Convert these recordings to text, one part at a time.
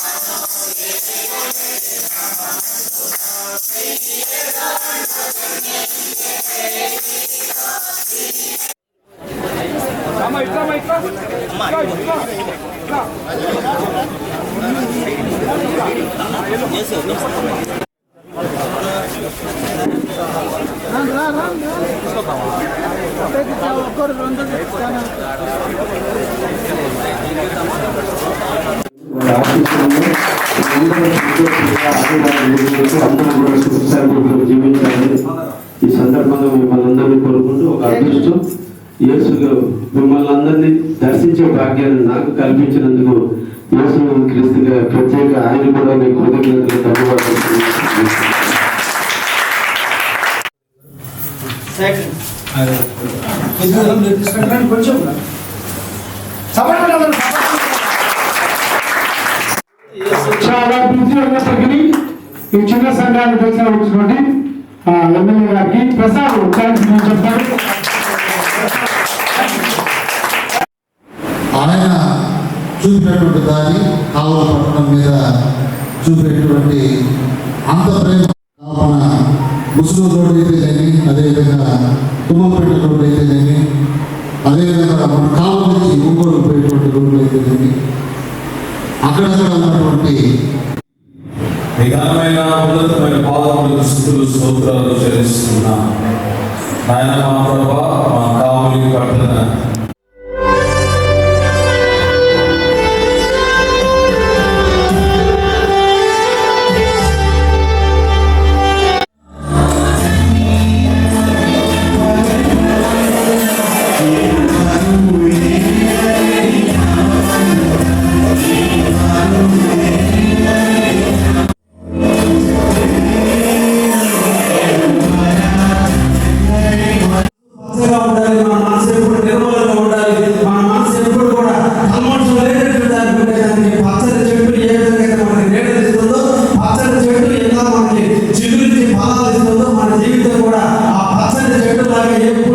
すげえねえねえ అదృష్టం యేసు మిమ్మల్ని అందరినీ దర్శించే భాగ్యాన్ని నాకు కల్పించినందుకు యేసు క్రీస్తుగా ప్రత్యేక ఆయన కూడా మీ కృతజ్ఞతలు ధన్యవాదాలు. చాలా బిజీ ఉన్నప్పటికీ ఈ చిన్న సంఘాన్ని వచ్చినటువంటి ఎమ్మెల్యే గారికి ప్రసాద్ థ్యాంక్స్ నేను చెప్తాను. ఆయన చూపినటువంటి దారి కాలువ పట్టణం మీద చూపేటువంటి అంత ప్రేమ మన ముసుగు రోడ్ అయితేనేమి అదేవిధంగా తుమ్మపేట రోడ్ అయితేనేమి అదేవిధంగా మన కాలువ నుంచి ఒంగోలు పోయేటువంటి రోడ్లు అయితేనేమి అక్కడక్కడ ఉన్నటువంటి నిఘనమైన ఉన్నతమైన పాదములకు స్థుతులు స్తోత్రాలు చెల్లిస్తున్నా. నాయన మా ప్రభా మా కావలి పట్టణ கையில்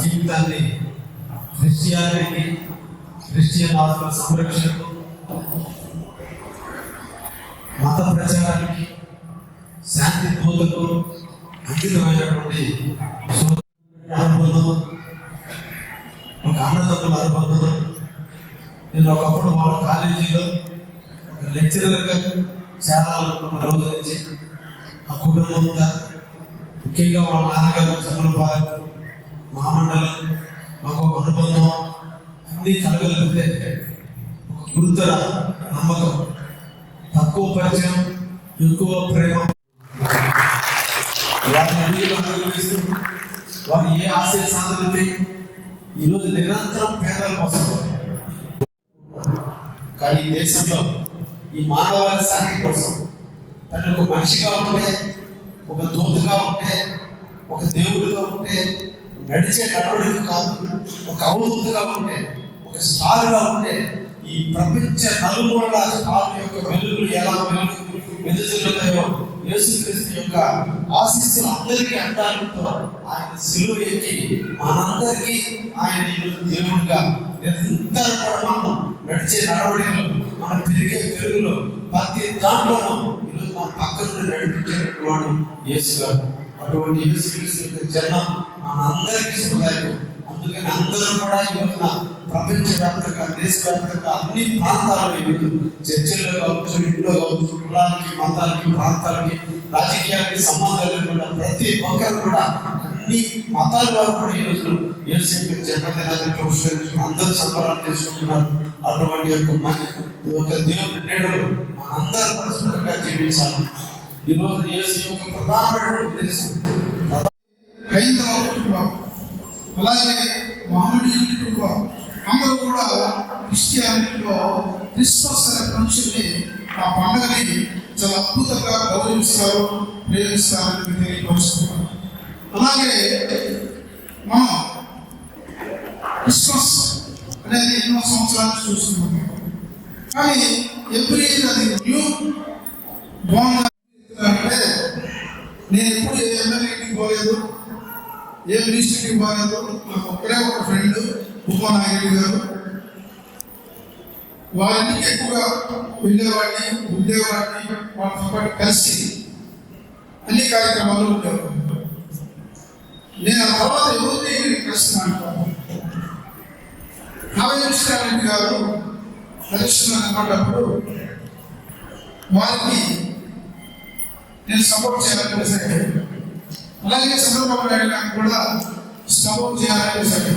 జీవితాన్ని క్రిస్టియానిటీ క్రిస్టియన్ ఆత్మ సంరక్షణకు మత ప్రచారానికి శాంతి బోధకు అంకితమైనటువంటి అనుబంధం ఒక అన్నదమ్ముల అనుబంధం నేను ఒకప్పుడు వాళ్ళ కాలేజీలో ఒక లెక్చరర్గా చేరాలనుకున్న రోజు నుంచి ఆ కుటుంబం ముఖ్యంగా వాళ్ళ నాన్నగారు చంద్రబాబు మామండలం మాకు ఒక అనుబంధం అన్ని కలగలిపితే ఒక గురుతర నమ్మకం తక్కువ పరిచయం ఎక్కువ ప్రేమ. వారు ఏ ఆశయ సాధనతే ఈరోజు నిరంతరం పేదల కోసం కానీ ఈ దేశంలో ఈ మానవాళి శాంతి కోసం తను ఒక మనిషిగా ఉంటే ఒక దూతగా ఉంటే ఒక దేవుడిగా ఉంటే నడిచే నడవడికి కాదు ఒక అవధూతగా ఉంటే ఒక స్టార్గా ఉంటే ఈ ప్రపంచ నలుమూలల స్టార్ యొక్క వెలుగులు ఎలా వెలుగు వెలుగుతున్నాయో యేసుక్రీస్తు యొక్క ఆశీస్సులు అందరికీ అంటారుతో ఆయన సిలువ ఎక్కి మనందరికీ ఆయన దేవుడిగా నిరంతరం కూడా మనం నడిచే నడవడిలో మనం తిరిగే పెరుగులో ప్రతి దాంట్లోనూ ఈరోజు ముందు నడిపించేటువంటి వాడు యేసు గారు అటువంటి యేసుక్రీస్తు యొక్క జన్మ మనందరికీ శుభదాయకం అందుకని అందరూ కూడా ఈ రోజున ప్రపంచవ్యాప్తంగా దేశవ్యాప్తంగా అన్ని ప్రాంతాలలో ఈరోజు చర్చల్లో కావచ్చు ఇంట్లో కావచ్చు కులాలకి మతాలకి ప్రాంతాలకి రాజకీయాలకి సంబంధాలు లేకుండా ప్రతి ఒక్కరు కూడా అన్ని మతాల వారు కూడా ఈరోజు రోజు యేసు యొక్క జన్మదినాన్ని పురస్కరించుకుని అందరూ సంబరాలు చేసుకుంటున్నారు. అటువంటి యొక్క మన ఒక దేవుని నేడు అందరూ పరిశుభ్రంగా జీవించాలి. ఈ రోజు యేసు యొక్క ప్రధానమైన ఉద్దేశం హైందవ కుటుంబం. అలాగే మహమ్మదీయుల కుటుంబం. అందరూ కూడా క్రిస్టియానిటీలో క్రిస్మస్ అనే ఫంక్షన్ని ఆ పండుగని చాలా అద్భుతంగా గౌరవిస్తారు ప్రేమిస్తారని తెలియపరుస్తున్నారు అలాగే మనం క్రిస్మస్ అనేది ఎన్నో సంవత్సరాలు చూస్తున్నాం. కానీ ఎవ్రీ అది న్యూ బాగుంది నేను ఎప్పుడు ఏ ఎమ్మెల్యేకి పోలేదు ఏ మినిస్టర్కి పోలేదు. నాకు ఒక్కడే ఒక ఫ్రెండ్ ఉపనాయకుడు గారు. వారింటికి ఎక్కువగా వెళ్ళేవాడిని ఉండేవాడిని వాళ్ళతో పాటు కలిసి అన్ని కార్యక్రమాలు ఉండేవాడిని. నేను ఆ తర్వాత ఎవరిని కలిసినాను కావ్య కృష్ణారెడ్డి గారు దర్శనం అన్నప్పుడు వారికి నేను సపోర్ట్ చేయాలని సరే అలాగే చంద్రబాబు నాయుడు గారికి కూడా సపోర్ట్ చేయాలని సరే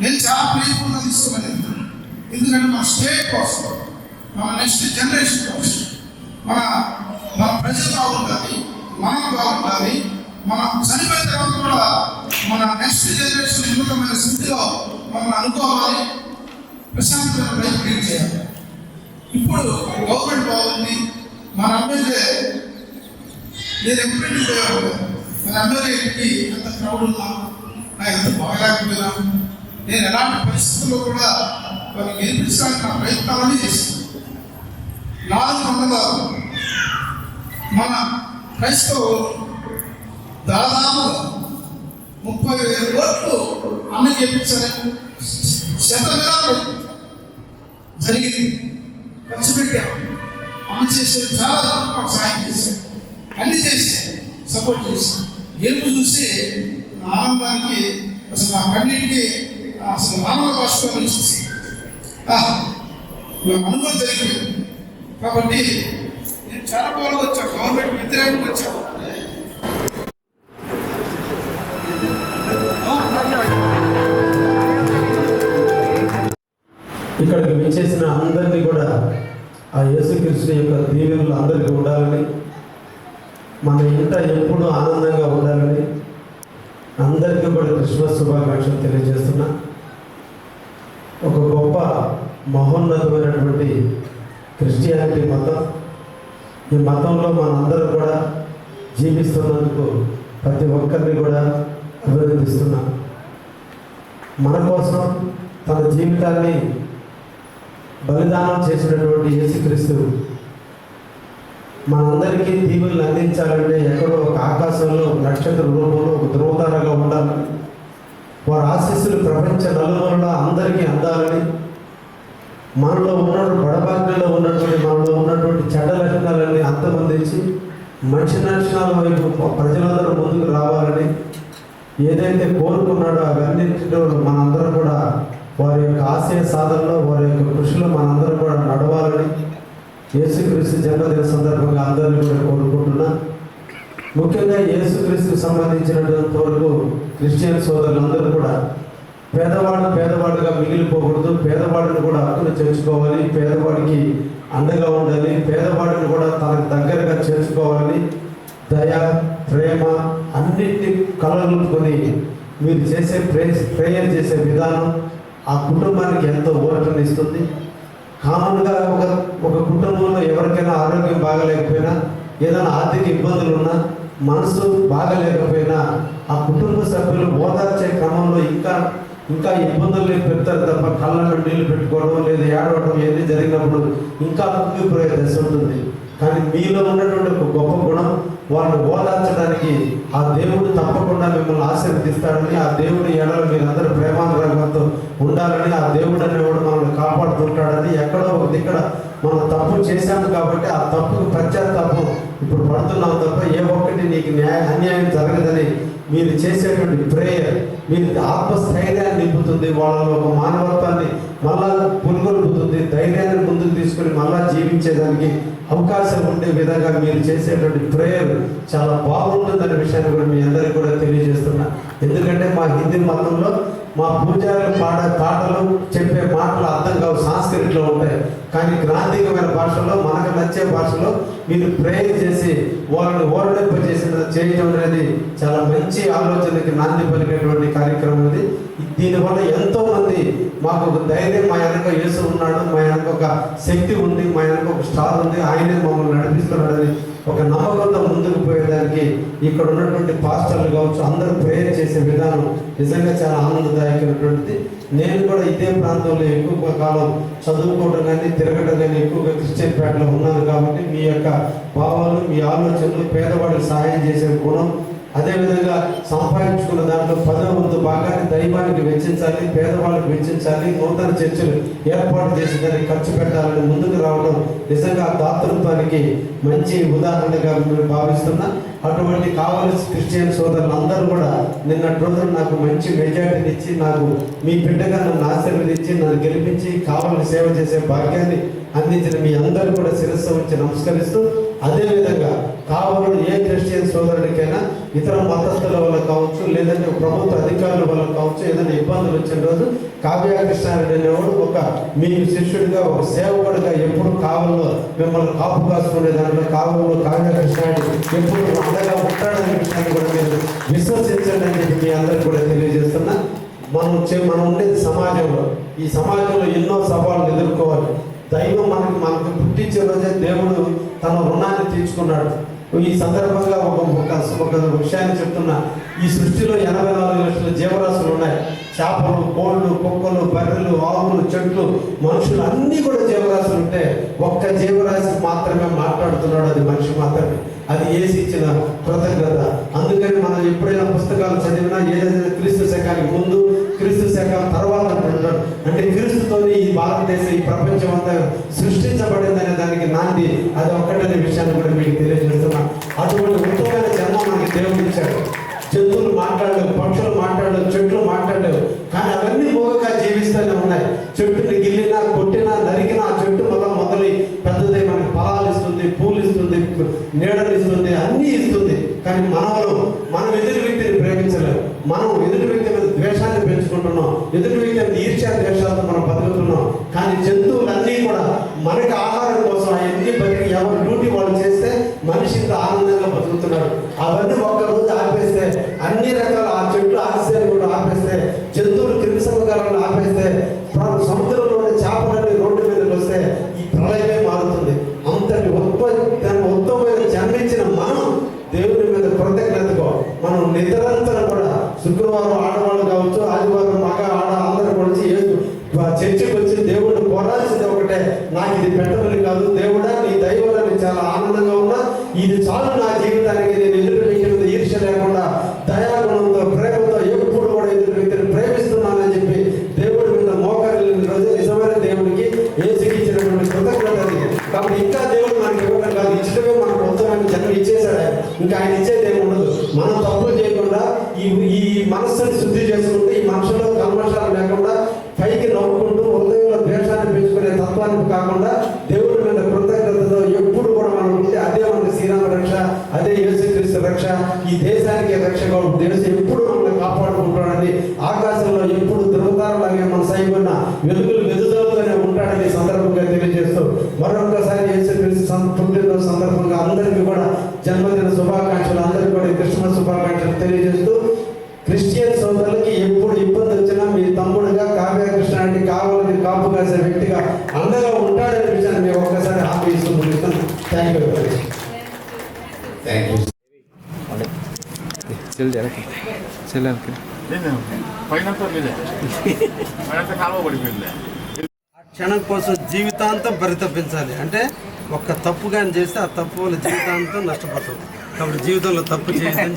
నేను చాలా ప్రియపూర్ణ తీసుకోలేదు ఎందుకంటే మన స్టేట్ కోసం మన నెక్స్ట్ జనరేషన్ కోసం మన మన ప్రజలు బాగుంటుంది మనం బాగుంటుంది మనం చనిపోయిన తర్వాత కూడా మన నెక్స్ట్ జనరేషన్ ఉన్నతమైన స్థితిలో మనం అనుకోవాలి ప్రశాంతమైన లైఫ్ చేయాలి. ఇప్పుడు గవర్నమెంట్ బాగుంది మన ఎమ్మెల్యే నేను ఎప్పుడైనా పోయాను మన ఎమ్మెల్యేకి అంత క్రౌడ్ ఉన్నా నా ఎంత బాగలేకపోయినా నేను ఎలాంటి పరిస్థితుల్లో కూడా వాళ్ళకి నేర్పించడానికి నా ప్రయత్నాలని చేస్తాను నాలుగు వందల మన క్రైస్తవులు దాదాపు ముప్పై వేల ఓట్లు అన్న గెలిపించాలని శతవిధాలు జరిగింది. ఖర్చు పెట్టాము అమ్మ చేసే చాలా మాకు సాయం చేశారు. అన్ని చేశారు సపోర్ట్ చేశారు. గెలుపు చూస్తే ఆనందానికి అసలు ఆ కన్నిటికి అసలు ఆనంద భాషలో చూసి అనుభవం జరిగింది. కాబట్టి నేను చాలా బాగా వచ్చాను గవర్నమెంట్ వ్యతిరేకంగా వచ్చాను. ఇక్కడికి విచ్చేసిన అందరినీ కూడా ఆ యేసుకృష్ణ యొక్క దీవెనలు అందరికీ ఉండాలని మన ఇంట ఎప్పుడూ ఆనందంగా ఉండాలని అందరికీ కూడా క్రిస్మస్ శుభాకాంక్షలు తెలియజేస్తున్నా. ఒక గొప్ప మహోన్నతమైనటువంటి క్రిస్టియానిటీ మతం. ఈ మతంలో మనందరూ కూడా జీవిస్తున్నందుకు ప్రతి ఒక్కరిని కూడా అభినందిస్తున్నాను మన కోసం తన జీవితాన్ని బలిదానం చేసినటువంటి యేసుక్రీస్తు మనందరికీ దీవులను అందించాలంటే ఎక్కడో ఒక ఆకాశంలో నక్షత్ర రూపంలో ఒక ధ్రువతారగా ఉండాలని వారి ఆశీస్సులు ప్రపంచ నలుమూలలో అందరికీ అందాలని మనలో ఉన్నటువంటి బడబాగ్యంలో ఉన్నటువంటి మనలో ఉన్నటువంటి చెడ్డ లక్షణాలన్నీ అంతమందించి మంచి లక్షణాల వైపు ప్రజలందరూ ముందుకు రావాలని ఏదైతే కోరుకున్నాడో అవన్నింటిలో మనందరం కూడా వారి యొక్క ఆశయ సాధనలో వారి యొక్క కృషిలో మనందరం కూడా నడవాలని యేసుక్రీస్తు జన్మదిన సందర్భంగా అందరినీ కూడా కోరుకుంటున్నా. ముఖ్యంగా యేసుక్రీస్తుకు సంబంధించినంత వరకు క్రిస్టియన్ సోదరులందరూ కూడా పేదవాడు పేదవాడుగా మిగిలిపోకూడదు. పేదవాడిని కూడా హక్కును చేర్చుకోవాలి. పేదవాడికి అండగా ఉండాలి. పేదవాడిని కూడా తనకు దగ్గరగా చేర్చుకోవాలని దయ ప్రేమ అన్నింటినీ కొని మీరు చేసే ప్రే ప్రేయర్ చేసే విధానం ఆ కుటుంబానికి ఎంతో ఊరటనిస్తుంది కామన్గా ఒక ఒక కుటుంబంలో ఎవరికైనా ఆరోగ్యం బాగలేకపోయినా ఏదైనా ఆర్థిక ఇబ్బందులు ఉన్నా మనసు బాగలేకపోయినా ఆ కుటుంబ సభ్యులు ఓదార్చే క్రమంలో ఇంకా ఇంకా ఇబ్బందులు పెడతారు తప్ప కళ్ళలో నీళ్ళు పెట్టుకోవడం లేదా ఏడవడం ఏది జరిగినప్పుడు ఇంకా కుంగిపోయే దశ ఉంటుంది. కానీ మీలో ఉన్నటువంటి ఒక గొప్ప గుణం వాళ్ళని ఓదార్చడానికి ఆ దేవుడు తప్పకుండా మిమ్మల్ని ఆశీర్వదిస్తాడని ఆ దేవుడి ఎడలు మీరందరూ ప్రేమానురాగంతో ఉండాలని ఆ దేవుడు అనేవాడు మనల్ని కాపాడుతుంటాడని ఎక్కడో ఒక దిక్కడ మనం తప్పు చేశాము కాబట్టి ఆ తప్పుకు పశ్చాత్తాపం ఇప్పుడు పడుతున్నాం తప్ప ఏ ఒక్కటి నీకు న్యాయ అన్యాయం జరగదని మీరు చేసేటువంటి ప్రేయర్ మీరు ఆత్మస్థైర్యాన్ని నింపుతుంది వాళ్ళలో ఒక మానవత్వాన్ని మళ్ళా పురుగొల్పుతుంది ధైర్యాన్ని ముందుకు తీసుకుని మళ్ళా జీవించేదానికి అవకాశం ఉండే విధంగా మీరు చేసేటువంటి ప్రేయర్ చాలా బాగుంటుందనే విషయాన్ని కూడా మీ అందరికీ కూడా తెలియజేస్తున్నా. ఎందుకంటే మా హిందీ మతంలో మా పూజారులు పాడే పాటలు చెప్పే మాటలు అర్థం కావు సాంస్కృతిలో ఉంటాయి. కానీ గ్రాంధికమైన భాషలో మనకు నచ్చే భాషలో మీరు ప్రేయర్ చేసి వాళ్ళని ఓరడింప చేసిన చేయటం అనేది చాలా మంచి ఆలోచనకి నాంది పలికేటువంటి కార్యక్రమం ఇది దీనివల్ల ఎంతో మంది మాకు ఒక ధైర్యం మా వెనక యేసు ఉన్నాడు మా వెనక ఒక శక్తి ఉంది మా వెనక ఒక స్టార్ ఉంది. ఆయనే మమ్మల్ని నడిపిస్తున్నాడని ఒక నమ్మకంతో ముందుకు పోయేదానికి ఇక్కడ ఉన్నటువంటి పాస్టర్లు కావచ్చు అందరూ ప్రేయర్ చేసే విధానం నిజంగా చాలా ఆనందదాయకమైనటువంటిది. నేను కూడా ఇదే ప్రాంతంలో ఎక్కువ కాలం చదువుకోవడం కానీ తిరగడం కానీ ఎక్కువగా క్రిస్టియన్ పేటలో ఉన్నాను కాబట్టి మీ యొక్క భావాలు మీ ఆలోచనలు పేదవాడికి సహాయం చేసే గుణం అదేవిధంగా సంపాదించుకున్న దాంట్లో పదవ వంతు భాగాన్ని దైవానికి వెచ్చించాలి పేదవాళ్ళకి వెచ్చించాలి నూతన చర్చలు ఏర్పాటు చేసి దాన్ని ఖర్చు పెట్టాలని ముందుకు రావడం నిజంగా దాతృత్వానికి మంచి ఉదాహరణగా నేను భావిస్తున్నా. అటువంటి కావలసిన క్రిస్టియన్ సోదరులు అందరూ కూడా నిన్నటి రోజున నాకు మంచి మెజార్టీని ఇచ్చి నాకు మీ బిడ్డగా నన్ను ఆశీర్వదించి నన్ను గెలిపించి కావాలని సేవ చేసే భాగ్యాన్ని అందించిన మీ అందరూ కూడా శిరస్సు వచ్చి నమస్కరిస్తూ అదేవిధంగా కావలు ఏ క్రిస్టియన్ సోదరుడికైనా ఇతర మతస్థుల వల్ల కావచ్చు లేదంటే ప్రభుత్వ అధికారుల వల్ల కావచ్చు ఏదైనా ఇబ్బందులు వచ్చిన రోజు కావ్య కృష్ణారెడ్డి అనేవాడు ఒక మీ శిష్యుడిగా ఒక సేవకుడిగా ఎప్పుడు కావల్లో మిమ్మల్ని కాపు కాసుకునే దాంట్లో కావల్లో కావ్య కృష్ణారెడ్డి ఎప్పుడు విధంగా ఉంటాడని విషయాన్ని కూడా మీరు విశ్వసించండి అని చెప్పి మీ అందరికి కూడా తెలియజేస్తున్నా. మనం చే- మనం ఉండేది సమాజంలో ఈ సమాజంలో ఎన్నో సవాళ్ళు ఎదుర్కోవాలి. దైవం మనకి మనకు పుట్టించే రోజే దేవుడు తన రుణాన్ని తీర్చుకున్నాడు. ఈ సందర్భంగా ఒక ఒక ఒక విషయాన్ని చెప్తున్నా. ఈ సృష్టిలో ఎనభై నాలుగు లక్షల జీవరాశులు ఉన్నాయి. చేపలు కోళ్ళు కుక్కలు బర్రెలు ఆవులు చెట్లు మనుషులు అన్నీ కూడా జీవరాశులు ఉంటే ఒక్క జీవరాశి మాత్రమే మాట్లాడుతున్నాడు అది మనిషి మాత్రమే. అది ఏసి ఇచ్చిన కృతజ్ఞత. అందుకని మనం ఎప్పుడైనా పుస్తకాలు చదివినా ఏదైనా క్రీస్తు శకానికి ముందు క్రీస్తు శకం తర్వాత అంటున్నాడు అంటే క్రీస్తుతోనే ఈ భారతదేశం ఈ ప్రపంచం అంతా సృష్టించబడిందనే దానికి నాంది. అది ఒక్కటనే విషయాన్ని కూడా మీకు తెలియజేస్తున్నా. అటువంటి ఉత్తమైన జన్మ మనకి దేవుడు ఇచ్చాడు. జంతువులు మాట్లాడలేదు పక్షులు మాట్లాడలేదు ఉన్నాయి చెట్టుని గిల్లినా కొట్టినా నరికినా ఆ చెట్టు మళ్ళా మొదలై పెద్దదై మనకి ఫలాలు ఇస్తుంది పూలు ఇస్తుంది నీడలు ఇస్తుంది అన్నీ ఇస్తుంది కానీ మనలో మనం ఎదుటి వ్యక్తిని ప్రేమించలేము మనం ఎదుటి వ్యక్తి మీద ద్వేషాన్ని పెంచుకుంటున్నాం ఎదుటి వ్యక్తి మీద ఈర్ష్యా ద్వేషాలతో మనం బతుకుతున్నాం కానీ జంతువులన్నీ కూడా మనకి ఆహారం కోసం అవన్నీ బతికి ఎవరు డ్యూటీ వాళ్ళు చేస్తే మనిషి ఇంత ఆనందంగా బతుకుతున్నాడు అవన్నీ ఒక్క రోజు ఆపేస్తే అన్ని రకాల ఆ చెట్లు ఆక్సిజన్ కూడా ఆపేస్తే జంతువులు క్రిమి సంహారాలను ఆపేస్తే ప్ర- సముద్రంలో ఉండే చేపలన్నీ రోడ్డు మీదకి వస్తే ఈ ప్రళయమే మారుతుంది అంతటి ఉత్పత్తి దాని ఉత్తమమైన జన్మించిన మనం దేవుని మీద కృతజ్ఞతగా మనం నిరంతరం కూడా శుక్రవారం ఆడవాళ్ళు కావచ్చు ఆదివారం మగ ఆడ అందరూ కూడా వచ్చి యేసు వా- చర్చికి వచ్చి దేవుడు కోరాల్సింది ఒకటే నాకు ఇది పెట్టమని కాదు దేవుడా నీ దైవంలో నేను చాలా ఆనందంగా ఉన్నా ఇది చాలు నా జీవితానికి నేను ఎదురు వ్యక్తి మీద ఈర్ష లేకుండా దయాగుణంతో ప్రేమతో ఎప్పుడు కూడా ఎదురు వ్యక్తిని ప్రేమిస్తున్నానని చెప్పి దేవుడి మీద మోకరిల్లిన రోజు నిజమైన దేవుడికి ఏసుకి ఇచ్చినటువంటి కృతజ్ఞత అది. కాబట్టి ఇంకా దేవుడు మనకి ఇవ్వడం కాదు ఇచ్చడమే మనకు ఉత్తమైన జన్మ ఇచ్చేసాడు ఆయన. ఇంకా ఆయన ఇచ్చేది ఏమి ఉండదు. మనం తప్పులు చేయకుండా ఈ ఈ మనస్సుని శుద్ధి చేసుకుంటే ఈ మనుషుల్లో కల్మషాలు లేకుండా పైకి నవ్వుకుంటూ హృదయంలో ద్వేషాన్ని పెంచుకునే తత్వానికి కాకుండా దేవుడి మీద కృతజ్ఞతతో ఎప్పుడు కూడా మనం ఉంటే అదే మనకి శ్రీరామ రక్ష అదే యేసుక్రీస్తు రక్ష ఈ దేశానికి రక్షగా దేశం ఎప్పుడు మనల్ని కాపాడుకుంటాడని ఆకాశం తమ్ముడుగా కావ్య కృష్ణానికి కావాలని కాపు కాసే వ్యక్తిగా అండగా ఉంటాడనే విషయాన్ని మేము ఒక్కసారి హామీ ఇస్తూ ముగిస్తాను thank you very much thank you ఆ క్షణం కోసం జీవితాంతం పరితపించాలి. అంటే ఒక్క తప్పు కానీ చేస్తే ఆ తప్పు వల్ల జీవితాంతం నష్టపోతుంది కాబట్టి జీవితంలో తప్పు చేయొద్దని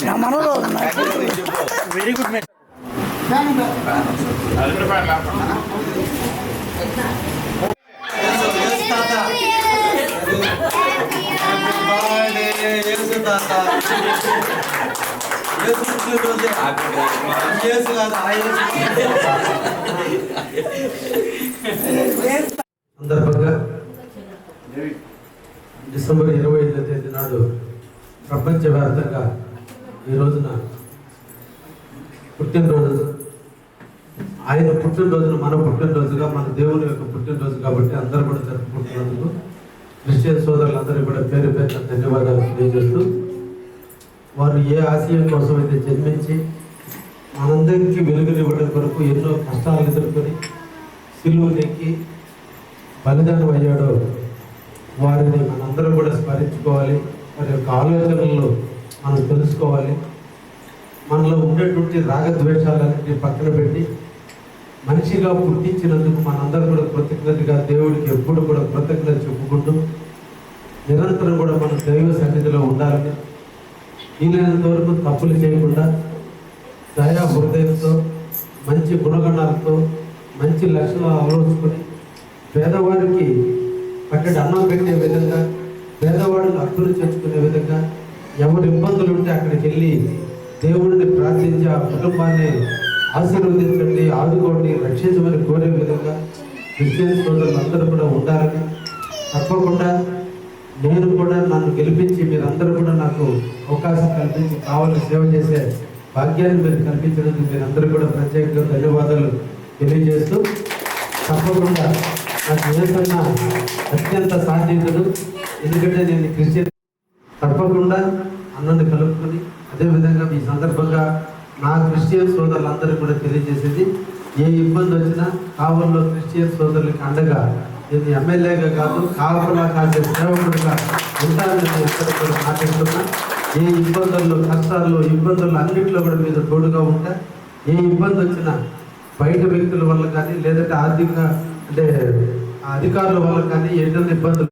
వెరీ గుడ్ సందర్భంగా డిసెంబర్ ఇరవై ఐదవ తేదీ నాడు ప్రపంచవ్యాప్తంగా ఈ రోజున పుట్టినరోజు. ఆయన పుట్టినరోజును మన పుట్టినరోజుగా మన దేవుని యొక్క పుట్టినరోజు కాబట్టి అందరూ కూడా జరుపుకుంటున్నందుకు క్రిస్టియన్ సోదరులందరూ కూడా పేరు పేరున ధన్యవాదాలు తెలియజేస్తూ వారు ఏ ఆశయం కోసం అయితే జన్మించి మనందరికీ వెలుగునివ్వడం కొరకు ఎన్నో కష్టాలు ఎదుర్కొని సిలువనెక్కి బలిదానం అయ్యాడో వారిని మనందరం కూడా స్మరించుకోవాలి. వారి యొక్క ఆలోచనలు మనం తెలుసుకోవాలి. మనలో ఉండేటువంటి రాగద్వేషాలన్నింటినీ పక్కన పెట్టి మనిషిగా పుట్టించినందుకు మనందరం కూడా కృతజ్ఞతగా దేవుడికి ఎప్పుడు కూడా కృతజ్ఞత చెప్పుకుంటూ నిరంతరం కూడా మన దైవ సన్నిధిలో ఉండాలని వీలైనంత వరకు తప్పులు చేయకుండా దయా హృదయంతో మంచి గుణగణాలతో మంచి లక్షణాలు ఆలోచుకొని పేదవాడికి పక్కటి అన్నం పెట్టే విధంగా పేదవాడిని హక్కులు చేర్చుకునే విధంగా ఎవరి ఇబ్బందులు ఉంటే అక్కడికి వెళ్ళి దేవుడిని ప్రార్థించి ఆ కుటుంబాన్ని ఆశీర్వదించండి ఆదుకోండి రక్షించమని కోరే విధంగా క్రిస్టియన్ సోదరులు అందరూ కూడా ఉండాలని. తప్పకుండా నేను కూడా నన్ను గెలిపించి మీరందరూ కూడా నాకు అవకాశం కల్పించి కావాలని సేవ చేసే భాగ్యాన్ని మీరు కల్పించినందుకు మీరందరూ కూడా ప్రత్యేకంగా ధన్యవాదాలు తెలియజేస్తూ తప్పకుండా నాకు ఏదన్నా అత్యంత సాధ్యతలు ఎందుకంటే నేను క్రిస్టియన్ తప్పకుండా అన్నని కలుపుకొని అదేవిధంగా ఈ సందర్భంగా నా క్రిస్టియన్ సోదరులందరూ కూడా తెలియజేసేది ఏ ఇబ్బంది వచ్చినా కావల్లో క్రిస్టియన్ సోదరులకి అండగా నేను ఎమ్మెల్యేగా కాదు కావకుండా కాసే సేవకుడిగా ఉంటానని ఎక్కడ కూడా మాట్లాడుతున్నా ఏ ఇబ్బందుల్లో కష్టాల్లో ఇబ్బందులు అన్నింటిలో కూడా మీద తోడుగా ఉంటా. ఏ ఇబ్బంది వచ్చినా బయట వ్యక్తుల వల్ల కానీ లేదంటే ఆర్థికంగా అంటే ఆ అధికారుల వల్ల కానీ ఏదైనా ఇబ్బందులు